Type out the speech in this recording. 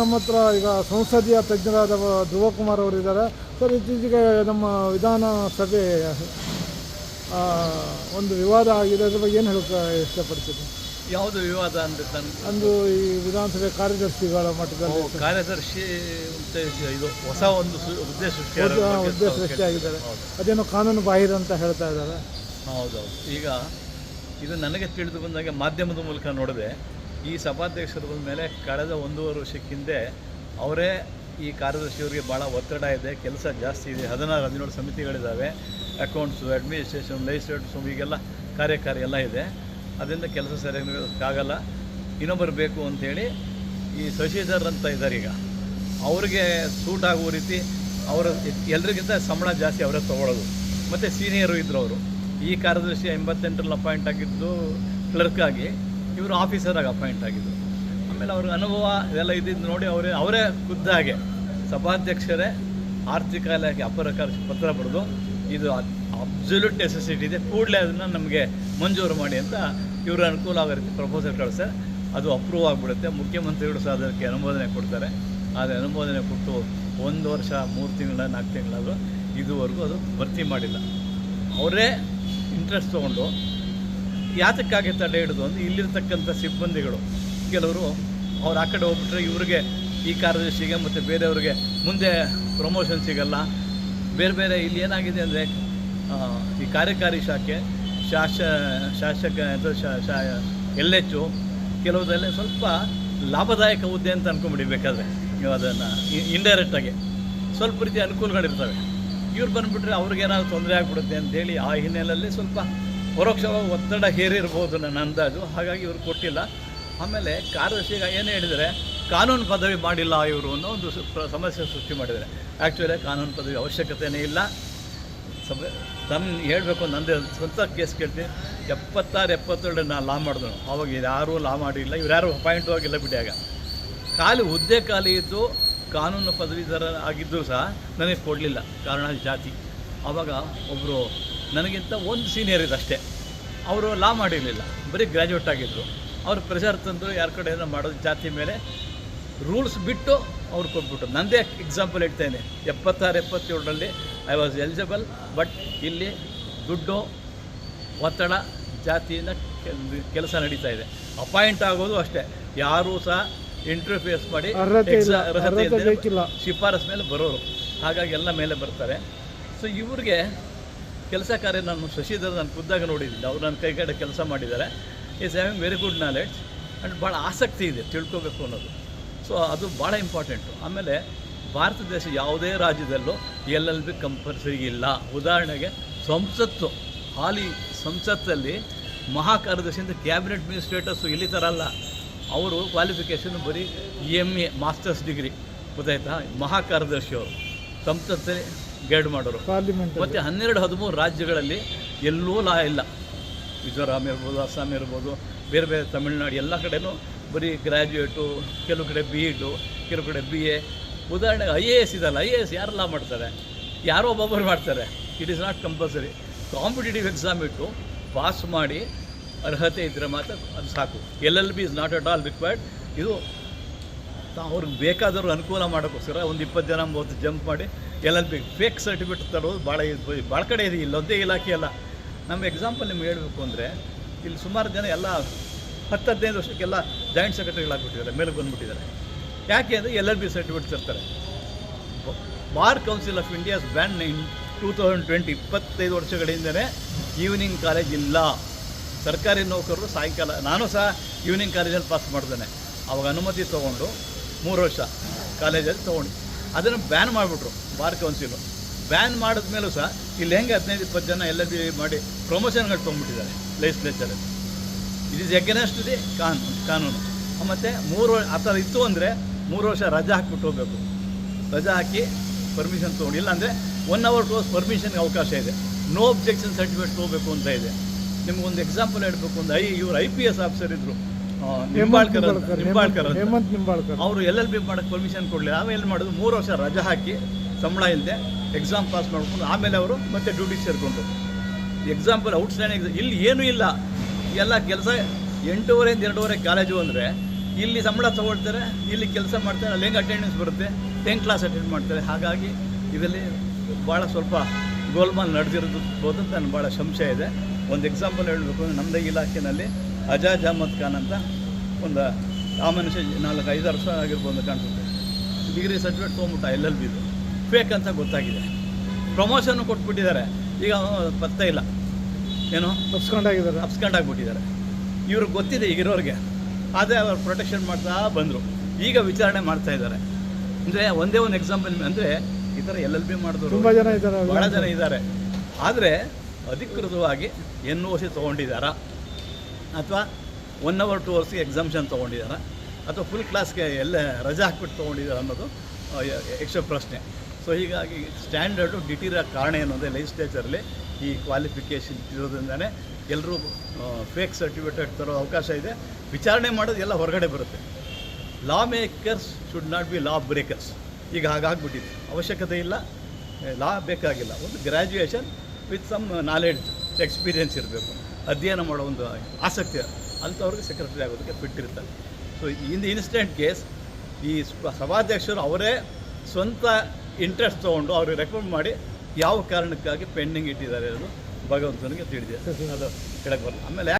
ನಮ್ಮ ಹತ್ರ ಈಗ ಸಂಸದೀಯ ತಜ್ಞರಾದ ಧ್ರುವ ಕುಮಾರ್ ಅವರು ಇದ್ದಾರೆ. ಸರ್ ಇತ್ತೀಚೆಗೆ ನಮ್ಮ ವಿಧಾನಸಭೆ ಒಂದು ವಿವಾದ ಆಗಿದೆ. ಅದ್ರ ಬಗ್ಗೆ ಏನು ಹೇಳಕ್ಕೆ ಇಷ್ಟಪಡ್ತೀನಿ ಯಾವುದು ವಿವಾದ ಅಂದ್ರೆ ತನ್ನ ಅಂದು ಈ ವಿಧಾನಸಭೆ ಕಾರ್ಯದರ್ಶಿಗಳ ಮಟ್ಟದಲ್ಲಿ ಕಾರ್ಯದರ್ಶಿ ಉದ್ದೇಶ ಇದು ಹೊಸ ಒಂದು ಉದ್ದೇಶ ಹುದ್ದೆ ಸೃಷ್ಟಿಯಾಗಿದ್ದಾರೆ ಅದೇನೋ ಕಾನೂನು ಬಾಹಿರ ಅಂತ ಹೇಳ್ತಾ ಇದ್ದಾರೆ. ಹೌದೌದು ಈಗ ಇದು ನನಗೆ ತಿಳಿದು ಬಂದಾಗ ಮಾಧ್ಯಮದ ಮೂಲಕ ನೋಡಿದೆ. ಈ ಸಭಾಧ್ಯಕ್ಷರ ಮೇಲೆ ಕಳೆದ ಒಂದೂವರೆ ವರ್ಷಕ್ಕಿಂದೆ ಅವರೇ ಈ ಕಾರ್ಯದರ್ಶಿಯವರಿಗೆ ಭಾಳ ಒತ್ತಡ ಇದೆ, ಕೆಲಸ ಜಾಸ್ತಿ ಇದೆ. ಹದಿನಾರು, ಹದಿನೇಳು ಸಮಿತಿಗಳಿದ್ದಾವೆ. ಅಕೌಂಟ್ಸು ಅಡ್ಮಿನಿಸ್ಟ್ರೇಷನ್ ಲೆಜಿಸ್ಲೇಟರ್ಸು ಹೀಗೆಲ್ಲ ಕಾರ್ಯಕಾರಿ ಎಲ್ಲ ಇದೆ. ಅದರಿಂದ ಕೆಲಸ ಸರಿಯಾಗಿ ಆಗಲ್ಲ. ಇನ್ನೊಬ್ಬರು ಬೇಕು ಅಂಥೇಳಿ ಈ ಶಶಿಧರ್ ಅಂತ ಇದ್ದಾರೆ ಈಗ. ಅವ್ರಿಗೆ ಸೂಟ್ ಆಗುವ ರೀತಿ ಅವರ ಎಲ್ರಿಗಿಂತ ಸಂಬಳ ಜಾಸ್ತಿ ಅವರೇ ತೊಗೊಳೋದು ಮತ್ತು ಸೀನಿಯರು ಇದ್ದರು ಅವರು. ಈ ಕಾರ್ಯದರ್ಶಿ ಎಂಬತ್ತೆಂಟರಲ್ಲಿ ಅಪಾಯಿಂಟ್ ಆಗಿದ್ದು ಕ್ಲರ್ಕ್ ಆಗಿ ಇವರು ಆಫೀಸರಾಗಿ ಅಪಾಯಿಂಟ್ ಆಗಿದ್ದರು ಆಮೇಲೆ ಅವ್ರ ಅನುಭವ ಇದೆಲ್ಲ ಇದ್ದಿದ್ದು ನೋಡಿ ಅವರೇ ಅವರೇ ಖುದ್ದಾಗೆ ಸಭಾಧ್ಯಕ್ಷರೇ ಆರ್ಥಿಕ ಇಲಾಖೆ ಅಪರ ಪತ್ರ ಬರೆದು ಇದು ಅಬ್ಸಲ್ಯೂಟ್ ನೆಸೆಸಿಟಿ ಇದೆ. ಕೂಡಲೇ ಅದನ್ನು ನಮಗೆ ಮಂಜೂರು ಮಾಡಿ ಅಂತ ಇವರು ಅನುಕೂಲ ಆಗೋ ರೀತಿ ಪ್ರಪೋಸಲ್ ಕಳಿಸ್ತಾರೆ ಅದು ಅಪ್ರೂವ್ ಆಗಿಬಿಡುತ್ತೆ. ಮುಖ್ಯಮಂತ್ರಿಗಳು ಸಹ ಅದಕ್ಕೆ ಅನುಮೋದನೆ ಕೊಡ್ತಾರೆ. ಆದರೆ ಅನುಮೋದನೆ ಕೊಟ್ಟು ಒಂದು ವರ್ಷ, ಮೂರು ತಿಂಗಳ, ನಾಲ್ಕು ತಿಂಗಳಾದರೂ ಇದುವರೆಗೂ ಅದು ಭರ್ತಿ ಮಾಡಿಲ್ಲ. ಅವರೇ ಇಂಟ್ರೆಸ್ಟ್ ತೊಗೊಂಡು ಯಾತಕ್ಕಾಗಿ ತಡೆ ಹಿಡಿದು ಅಂದರೆ ಇಲ್ಲಿರ್ತಕ್ಕಂಥ ಸಿಬ್ಬಂದಿಗಳು. ಕೆಲವರು ಅವ್ರು ಆ ಕಡೆ ಹೋಗ್ಬಿಟ್ರೆ ಇವ್ರಿಗೆ ಈ ಕಾರ್ಯದರ್ಶಿಗೆ ಮತ್ತು ಬೇರೆಯವ್ರಿಗೆ ಮುಂದೆ ಪ್ರಮೋಷನ್ ಸಿಗಲ್ಲ. ಬೇರೆ ಬೇರೆ ಇಲ್ಲಿ ಏನಾಗಿದೆ ಅಂದರೆ ಈ ಕಾರ್ಯಕಾರಿ ಶಾಖೆ ಶಾಸ ಶಾಸಕ ಶಾ ಎಲ್ ಎಚ್ ಕೆಲವುದೆಲ್ಲ ಸ್ವಲ್ಪ ಲಾಭದಾಯಕ ಹುದ್ದೆ ಅಂತ ಅಂದ್ಕೊಂಬಿಡಿ ಬೇಕಾದರೆ ನೀವು ಅದನ್ನು ಇಂಡೈರೆಕ್ಟಾಗಿ ಸ್ವಲ್ಪ ರೀತಿ ಅನುಕೂಲಗಳಿರ್ತವೆ. ಇವ್ರು ಬಂದುಬಿಟ್ರೆ ಅವ್ರಿಗೇನಾದ್ರು ತೊಂದರೆ ಆಗಿಬಿಡುತ್ತೆ ಅಂತೇಳಿ ಆ ಹಿನ್ನೆಲೆಯಲ್ಲಿ ಸ್ವಲ್ಪ ಪರೋಕ್ಷವಾಗಿ ಒತ್ತಡ ಹೇರಿರ್ಬೋದು ನನ್ನ ಅಂದಾಜು. ಹಾಗಾಗಿ ಇವರು ಕೊಟ್ಟಿಲ್ಲ. ಆಮೇಲೆ ಕಾರ್ಯದರ್ಶಿಗ ಏನು ಹೇಳಿದರೆ, ಕಾನೂನು ಪದವಿ ಮಾಡಿಲ್ಲ ಇವರು ಅನ್ನೋ ಒಂದು ಸಮಸ್ಯೆ ಸೃಷ್ಟಿ ಮಾಡಿದ್ದಾರೆ. ಆ್ಯಕ್ಚುಲಿ ಕಾನೂನು ಪದವಿ ಅವಶ್ಯಕತೆಯೇ ಇಲ್ಲ. ಸಭೆ ತಮ್ಮ ಹೇಳಬೇಕು ನಂದೇ ಸ್ವಂತ ಕೇಸ್ ಕೇಳ್ತೀನಿ. ಎಪ್ಪತ್ತಾರು ಎಪ್ಪತ್ತೇಳು ನಾನು ಲಾ ಮಾಡಿದ್ರು ಅವಾಗ ಯಾರೂ ಲಾ ಮಾಡಿಲ್ಲ. ಇವ್ರು ಯಾರು ಅಪಾಯಿಂಟು ಆಗಿಲ್ಲ ಬಿಡಿ ಆಗ ಖಾಲಿ ಹುದ್ದೆ ಖಾಲಿ ಇದ್ದು ಕಾನೂನು ಪದವೀಧರ ಆಗಿದ್ದರೂ ಸಹ ನನಗೆ ಕೊಡಲಿಲ್ಲ. ಕಾರಣ ಜಾತಿ. ಆವಾಗ ಒಬ್ಬರು ನನಗಿಂತ ಒಂದು ಸೀನಿಯರ್ ಇದೆ ಅಷ್ಟೇ ಅವರು ಲಾ ಮಾಡಿರಲಿಲ್ಲ. ಬರೀ ಗ್ರ್ಯಾಜುಯೇಟ್ ಆಗಿದ್ದರು ಅವ್ರು ಪ್ರೆಷರ್ ತಂದರು ಯಾರ ಕಡೆ ಏನೋ ಮಾಡೋದು ಜಾತಿ ಮೇಲೆ ರೂಲ್ಸ್ ಬಿಟ್ಟು ಅವ್ರು ಕೊಟ್ಬಿಟ್ರು. ನನ್ನದೇ ಎಕ್ಸಾಂಪಲ್ ಇಡ್ತೇನೆ ಎಪ್ಪತ್ತಾರು ಎಪ್ಪತ್ತೇಳರಲ್ಲಿ ಐ ವಾಸ್ ಎಲಿಜಿಬಲ್ ಬಟ್ ಇಲ್ಲಿ ದುಡ್ಡು ಒತ್ತಡ ಜಾತಿಯಿಂದ ಕೆಲಸ ನಡೀತಾ ಇದೆ. ಅಪಾಯಿಂಟ್ ಆಗೋದು ಅಷ್ಟೇ. ಯಾರೂ ಸಹ ಇಂಟರ್ವ್ಯೂ ಫೇಸ್ ಮಾಡಿ. ಶಿಫಾರಸ್ ಮೇಲೆ ಬರೋರು. ಹಾಗಾಗಿ ಎಲ್ಲ ಮೇಲೆ ಬರ್ತಾರೆ. ಸೊ ಇವ್ರಿಗೆ ಕೆಲಸ ಕಾರ್ಯ ನಾನು ಶಶಿಧರ್ ನಾನು ಖುದ್ದಾಗ ನೋಡಿದ್ದೀನಿ. ಅವ್ರು ನನ್ನ ಕೈಗಡೆ ಕೆಲಸ ಮಾಡಿದ್ದಾರೆ. Is having very good knowledge and ಭಾಳ ಆಸಕ್ತಿ ಇದೆ ತಿಳ್ಕೊಬೇಕು ಅನ್ನೋದು. ಸೊ ಅದು ಭಾಳ ಇಂಪಾರ್ಟೆಂಟು ಆಮೇಲೆ ಭಾರತ ದೇಶ ಯಾವುದೇ ರಾಜ್ಯದಲ್ಲೂ ಎಲ್ ಎಲ್ ಬಿ ಕಂಪಲ್ಸರಿ ಇಲ್ಲ. ಉದಾಹರಣೆಗೆ ಸಂಸತ್ತು, ಹಾಲಿ ಸಂಸತ್ತಲ್ಲಿ ಮಹಾಕಾರ್ಯದರ್ಶಿಯಿಂದ ಕ್ಯಾಬಿನೆಟ್ ಮಿನಿಸ್ಟ್ರೇಟರ್ಸು ಇಲ್ಲಿ ಥರ ಅಲ್ಲ ಅವರು ಕ್ವಾಲಿಫಿಕೇಷನ್ ಬರೀ ಎಂ ಎ ಮಾಸ್ಟರ್ಸ್ ಡಿಗ್ರಿ ಗೊತ್ತಾಯ್ತಾ? ಮಹಾಕಾರ್ಯದರ್ಶಿಯವರು ಸಂಸತ್ತಲ್ಲಿ ಗೈಡ್ ಮಾಡೋರು. ಪಾರ್ಲಿಮೆಂಟ್ ಮತ್ತು ಹನ್ನೆರಡು ಹದಿಮೂರು ರಾಜ್ಯಗಳಲ್ಲಿ ಎಲ್ಲೂ ಲಾ ಇಲ್ಲ. ಮಿಜೋರಾಮ್ ಇರ್ಬೋದು ಅಸ್ಸಾಂ ಇರ್ಬೋದು ಬೇರೆ ಬೇರೆ ತಮಿಳ್ನಾಡು ಎಲ್ಲ ಕಡೆಯೂ ಬರೀ ಗ್ರ್ಯಾಜುಯೇಟು ಕೆಲವು ಕಡೆ ಬಿ ಇಡು ಕೆಲವು ಕಡೆ ಬಿ ಎ ಉದಾಹರಣೆಗೆ ಐ ಎ ಎಸ್ ಇದಲ್ಲ ಐ ಎ ಎಸ್ ಯಾರು ಲಾ ಮಾಡ್ತಾರೆ? ಯಾರೋ ಒಬ್ಬೊಬ್ಬರು ಮಾಡ್ತಾರೆ. It is not compulsory competitive exam ಇಟ್ಟು ಪಾಸ್ ಮಾಡಿ ಅರ್ಹತೆ ಇದ್ದರೆ ಮಾತ್ರ ಅದು ಸಾಕು. L L B is not at all required ಇದು ಅವ್ರಿಗೆ ಬೇಕಾದವರು ಅನುಕೂಲ ಮಾಡೋಕ್ಕೋಸ್ಕರ ಒಂದು ಇಪ್ಪತ್ತು ಜನ ಮೂವತ್ತು ಜಂಪ್ ಮಾಡಿ L L B fake certificate ತರೋದು ಭಾಳ ಇದು ಭಾಳ ಕಡೆ ಇದೆ. ಇಲ್ಲೊಂದೇ ಇಲಾಖೆ ಅಲ್ಲ. ನಮ್ಮ ಎಕ್ಸಾಂಪಲ್ ನಿಮ್ಗೆ ಹೇಳಬೇಕು ಅಂದರೆ, ಇಲ್ಲಿ ಸುಮಾರು ಜನ ಎಲ್ಲ ಹತ್ತು ಹದಿನೈದು ವರ್ಷಕ್ಕೆಲ್ಲ ಜಾಯಿಂಟ್ ಸೆಕ್ರೆಟರಿಗಳಾಗ್ಬಿಟ್ಟಿದ್ದಾರೆ ಮೇಲೆ ಬಂದುಬಿಟ್ಟಿದ್ದಾರೆ. ಯಾಕೆ ಅಂದರೆ ಎಲ್ ಎಲ್ ಬಿ ಸರ್ಟಿಫಿಕೇಟ್ ತರ್ತಾರೆ. Bar Council of India's ban in two thousand twenty ಇಪ್ಪತ್ತೈದು ವರ್ಷಗಳಿಂದಲೇ ಈವ್ನಿಂಗ್ ಕಾಲೇಜ್ ಇಲ್ಲ. ಸರ್ಕಾರಿ ನೌಕರರು ಸಾಯಂಕಾಲ ನಾನು ಸಹ ಈವ್ನಿಂಗ್ ಕಾಲೇಜಲ್ಲಿ ಪಾಸ್ ಮಾಡ್ದೇನೆ. ಅವಾಗ ಅನುಮತಿ ತೊಗೊಂಡು ಮೂರು ವರ್ಷ ಕಾಲೇಜಲ್ಲಿ ತೊಗೊಂಡು. ಅದನ್ನು ಬ್ಯಾನ್ ಮಾಡಿಬಿಟ್ರು, ಬಾರ್ ಕೌನ್ಸಿಲು ಬ್ಯಾನ್ ಮಾಡಿದ್ಮೇಲೂ ಸಹ ಇಲ್ಲಿ ಹೆಂಗೆ ಹದಿನೈದು, ಇಪ್ಪತ್ತು ಜನ ಎಲ್ಲ ಬಿ ಮಾಡಿ ಪ್ರಮೋಷನ್ಗಳು ತೊಗೊಂಡ್ಬಿಟ್ಟಿದ್ದಾರೆ ಲೆಜಿಸ್ಲೇಚರಲ್ಲಿ ಇಟ್ ಈಸ್ ಎಗನೆಸ್ಟ್ ದಿ ಕಾನೂನು ಕಾನೂನು ಮತ್ತು ಮೂರು ಆ ಥರ ಇತ್ತು ಅಂದರೆ ಮೂರು ವರ್ಷ ರಜೆ ಹಾಕ್ಬಿಟ್ಟು ಹೋಗಬೇಕು. ರಜೆ ಹಾಕಿ ಪರ್ಮಿಷನ್ ತೊಗೊಂಡು. ಇಲ್ಲಾಂದರೆ ಒನ್ ಅವರ್ ಕ್ಲೋಸ್ ಪರ್ಮಿಷನ್ಗೆ ಅವಕಾಶ ಇದೆ. ನೋ ಅಬ್ಜೆಕ್ಷನ್ ಸರ್ಟಿಫಿಕೇಟ್ ತೊಗೋಬೇಕು ಅಂತ ಇದೆ. ನಿಮಗೊಂದು ಎಕ್ಸಾಂಪಲ್ ಹೇಳಬೇಕು. ಒಂದು ಐ, ಇವರು ಐ ಪಿ ಎಸ್ ಆಫೀಸರ್ ಇದ್ದರು ನಿಂಬಾಳ್ಕರ್ ಅಂತ ನಿಂಬಾಳ್ಕರ್ ಹೇಮಂತ್ ನಿಂಬಾಳ್ಕರ್ ಅವರು ಎಲ್ ಎಲ್ ಬಿ ಮಾಡೋಕ್ಕೆ ಪರ್ಮಿಷನ್ ಕೊಡಲಿಲ್ಲ. ಆಮೇಲೆ ಏನು ಮಾಡೋದು? ಮೂರು ವರ್ಷ ರಜೆ ಹಾಕಿ ಸಂಬಳ ಇಲ್ಲದೆ ಎಕ್ಸಾಮ್ ಪಾಸ್ ಮಾಡ್ಕೊಂಡು ಆಮೇಲೆ ಅವರು ಮತ್ತೆ ಡ್ಯೂಟಿ ಸೇರಿಕೊಂಡು ಎಕ್ಸಾಂಪಲ್ ಔಟ್ಸ್ಟ್ಯಾಂಡಿಂಗ್ ಇಲ್ಲಿ ಏನೂ ಇಲ್ಲ. ಎಲ್ಲ ಕೆಲಸ ಎಂಟೂವರೆಯಿಂದ ಎರಡೂವರೆ ಕಾಲೇಜು ಅಂದರೆ ಇಲ್ಲಿ ಸಂಬಳ ತಗೊಳ್ತಾರೆ ಇಲ್ಲಿ ಕೆಲಸ ಮಾಡ್ತಾರೆ ಅಲ್ಲಿ ಹೆಂಗೆ ಅಟೆಂಡೆನ್ಸ್ ಬರುತ್ತೆ ಟೆಂತ್ ಕ್ಲಾಸ್ ಅಟೆಂಡ್ ಮಾಡ್ತಾರೆ. ಹಾಗಾಗಿ ಇದರಲ್ಲಿ ಭಾಳ ಸ್ವಲ್ಪ ಗೋಲ್ಮಾಲ್ ನಡೆದಿರೋದು ಅಂತ ನನಗೆ ಭಾಳ ಸಂಶಯ ಇದೆ. ಒಂದು ಎಕ್ಸಾಂಪಲ್ ಹೇಳಬೇಕು ಅಂದರೆ ನಮ್ಮದೇ ಇಲಾಖೆಯಲ್ಲಿ ಅಜಾಜ್ ಅಹಮದ್ ಖಾನ್ ಅಂತ ಒಂದು ಆ ಮನುಷ್ಯ ನಾಲ್ಕು ಐದು ವರ್ಷ ಆಗಿರ್ಬೋದು ಅಂತ ಕಾಣಿಸುತ್ತೆ. ಡಿಗ್ರಿ ಸರ್ಟಿಫಿಕೇಟ್ ತೊಗೊಂಬಿಟ್ಟ ಎಲ್ ಎಲ್ ಬಿದು ಫೇಕ್ ಅಂತ ಗೊತ್ತಾಗಿದೆ. ಪ್ರಮೋಷನ್ನು ಕೊಟ್ಬಿಟ್ಟಿದ್ದಾರೆ. ಈಗ ಪತ್ತೆ ಇಲ್ಲ. ಏನು? ತಪ್ಸ್ಕೊಂಡಾಗಿದ್ದಾರೆ ಅಪ್ಸ್ಕೊಂಡಾಗ್ಬಿಟ್ಟಿದ್ದಾರೆ ಇವ್ರಿಗೆ ಗೊತ್ತಿದೆ ಈಗಿರೋರಿಗೆ. ಆದರೆ ಅವ್ರು ಪ್ರೊಟೆಕ್ಷನ್ ಮಾಡ್ತಾ ಬಂದರು. ಈಗ ವಿಚಾರಣೆ ಮಾಡ್ತಾ ಇದ್ದಾರೆ. ಅಂದರೆ ಒಂದೇ ಒಂದು ಎಕ್ಸಾಂಪಲ್ ಅಂದರೆ ಈ ಥರ ಎಲ್ ಎಲ್ ಬಿ ಮಾಡಿದ್ರು ತುಂಬ ಜನ ಇದ್ದಾರೆ. ಭಾಳ ಜನ ಇದ್ದಾರೆ. ಆದರೆ ಅಧಿಕೃತವಾಗಿ ಎನ್ ಒ ಸಿ ತೊಗೊಂಡಿದ್ದಾರಾ? ಅಥವಾ ಒನ್ ಅವರ್ ಟು ಅವರ್ಸ್ಗೆ ಎಕ್ಸಾಮ್ಷನ್ ತೊಗೊಂಡಿದ್ದಾರೆ? ಅಥವಾ ಫುಲ್ ಕ್ಲಾಸ್ಗೆ ಎಲ್ಲ ರಜಾ ಹಾಕ್ಬಿಟ್ಟು ತೊಗೊಂಡಿದ್ದಾರೆ ಅನ್ನೋದು ಯಕ್ಷ ಪ್ರಶ್ನೆ. ಸೊ ಹೀಗಾಗಿ ಸ್ಟ್ಯಾಂಡರ್ಡು ಡಿಟಿರ ಕಾರಣ ಏನು ಅಂದರೆ ಲೆಜಿಸ್ಲೇಚರಲ್ಲಿ ಈ ಕ್ವಾಲಿಫಿಕೇಷನ್ ಇರೋದ್ರಿಂದನೇ ಎಲ್ಲರೂ ಫೇಕ್ ಸರ್ಟಿಫಿಕೇಟ್ ತರೋ ಅವಕಾಶ ಇದೆ. ವಿಚಾರಣೆ ಮಾಡೋದು ಎಲ್ಲ ಹೊರಗಡೆ ಬರುತ್ತೆ. Law makers should not be law breakers ಈಗ ಹಾಗಾಗ್ಬಿಟ್ಟಿದೆ. ಅವಶ್ಯಕತೆ ಇಲ್ಲ ಲಾ ಬೇಕಾಗಿಲ್ಲ. ಒಂದು graduation with some knowledge experience ಇರಬೇಕು. ಅಧ್ಯಯನ ಮಾಡೋ ಒಂದು ಆಸಕ್ತಿ ಅಂಥವ್ರಿಗೆ ಸೆಕ್ರೆಟರಿ ಆಗೋದಕ್ಕೆ ಬಿಟ್ಟಿರ್ತಾರೆ ಸೊ ಇನ್ ಇನ್ಸ್ಟೆಂಟ್ ಕೇಸ್ ಈ ಸಭಾಧ್ಯಕ್ಷರು ಅವರೇ ಸ್ವಂತ ಇಂಟ್ರೆಸ್ಟ್ ತೊಗೊಂಡು ಅವ್ರಿಗೆ ರೆಕಮೆಂಡ್ ಮಾಡಿ ಯಾವ ಕಾರಣಕ್ಕಾಗಿ ಪೆಂಡಿಂಗ್ ಇಟ್ಟಿದ್ದಾರೆ ಅನ್ನೋದು ಭಗವಂತನಿಗೆ ತಿಳಿದಿದೆ. ಅದು ಕೆಳಗೆ ಬರಲ್ಲ. ಆಮೇಲೆ